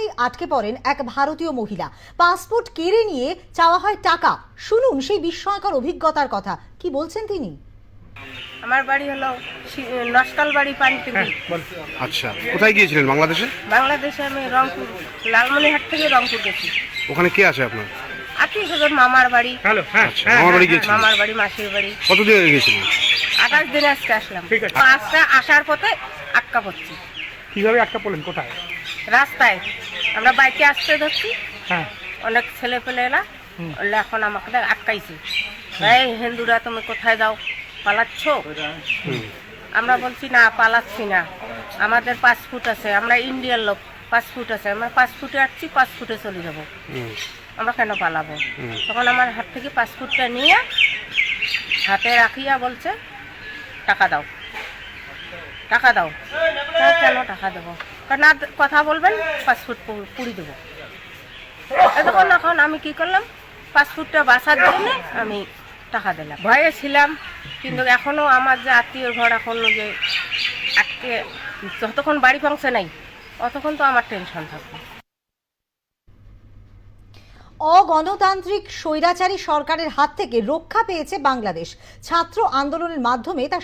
সীমান্তেই আটকে পড়েন এক ভারতীয় মহিলা। পাসপোর্ট কেড়ে নিয়ে চাওয়া হয় টাকা। শুনুন সেই বিস্ময়কর অভিজ্ঞতার কথা। কি বলছেন তিনি? আমার বাড়ি হলো নস্কাল বাড়ি পানিটুকি আচ্ছা কোথায় গিয়েছিলেন? বাংলাদেশে? বাংলাদেশে আমি রংপুর লালমনিহাট থেকে রংপুর গেছি। ওখানে কে আছে আপনার? আত্মীয় স্বজন মামার বাড়ি। হ্যালো হ্যাঁ আচ্ছা মামার বাড়ি গিয়েছিলেন? মামার বাড়ি মাসির বাড়ি। কতদিন আগে গিয়েছিলেন? আঠাশ দিনে আজকে আসলাম। ঠিক আছে। পাঁচটা আসার পথে আটকা পড়ছি। কীভাবে আটকা পড়লেন? কোথায়? রাস্তায়। আমরা বাইকে আসতে ধরছি। হ্যাঁ। অনেক ছেলে পেলে এলা হুম। এখন আমাকে আটকাইছে। এই হিন্দুরা তুমি কোথায় যাও? পালাচ্ছ? আমরা বলছি না পালাচ্ছি না। আমাদের পাসপোর্ট আছে আমরা ইন্ডিয়ার লোক পাসপোর্ট আছে। আমরা পাসপোর্টে আসছি পাসপোর্টে চলে যাব। আমরা কেন পালাবো? তখন আমার হাত থেকে পাসপোর্টটা নিয়ে হাতে রাখিয়া বলছে টাকা দাও। টাকা দাও। হ্যাঁ, কেন টাকা দেবো? কথা বলবেন পাসপোর্ট পু- পুড়ি দেবো। তখন এখন আমি কি করলাম পাসপোর্টটা বাঁচার জন্য আমি টাকা দিলাম। ভয়ে ছিলাম, কিন্তু এখনও আমার যে আত্মীয় ঘর এখনও যে আটকে, যতক্ষণ বাড়ি পৌঁছে নাই অতক্ষণ তো আমার টেনশন থাকবে। অগণতান্ত্রিক স্বৈরাচারী সরকারের হাত থেকে রক্ষা পেয়েছে বাংলাদেশ। ছাত্র আন্দোলনের মাধ্যমে তার